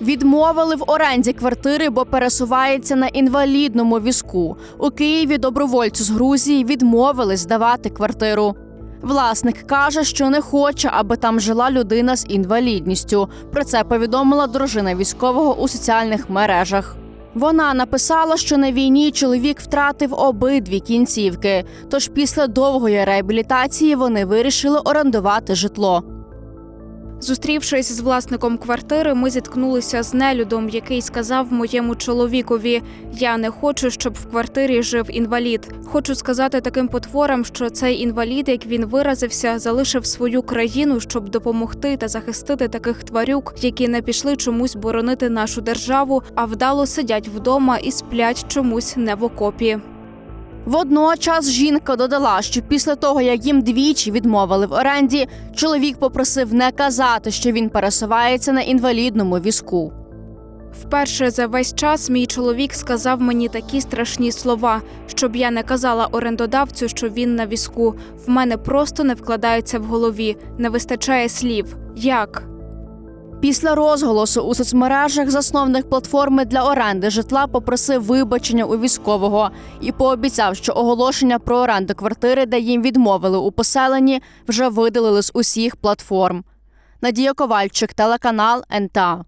Відмовили в оренді квартири, бо пересувається на інвалідному візку. У Києві добровольцю з Грузії відмовили здавати квартиру. Власник каже, що не хоче, аби там жила людина з інвалідністю. Про це повідомила дружина військового у соціальних мережах. Вона написала, що на війні чоловік втратив обидві кінцівки. Тож після довгої реабілітації вони вирішили орендувати житло. Зустрівшись з власником квартири, ми зіткнулися з нелюдом, який сказав моєму чоловікові: Я не хочу, щоб в квартирі жив інвалід. Хочу сказати таким потворам, що цей інвалід, як він виразився, залишив свою країну, щоб допомогти та захистити таких тварюк, які не пішли чомусь боронити нашу державу, а вдало сидять вдома і сплять чомусь не в окопі. Водночас жінка додала, що після того, як їм двічі відмовили в оренді, чоловік попросив не казати, що він пересувається на інвалідному візку. Вперше за весь час мій чоловік сказав мені такі страшні слова, щоб я не казала орендодавцю, що він на візку. В мене просто не вкладається в голові, не вистачає слів. Як? Після розголосу у соцмережах засновник платформи для оренди житла попросив вибачення у військового і пообіцяв, що оголошення про оренду квартири, де їм відмовили у поселенні, вже видалили з усіх платформ. Надія Ковальчик, телеканал НТА.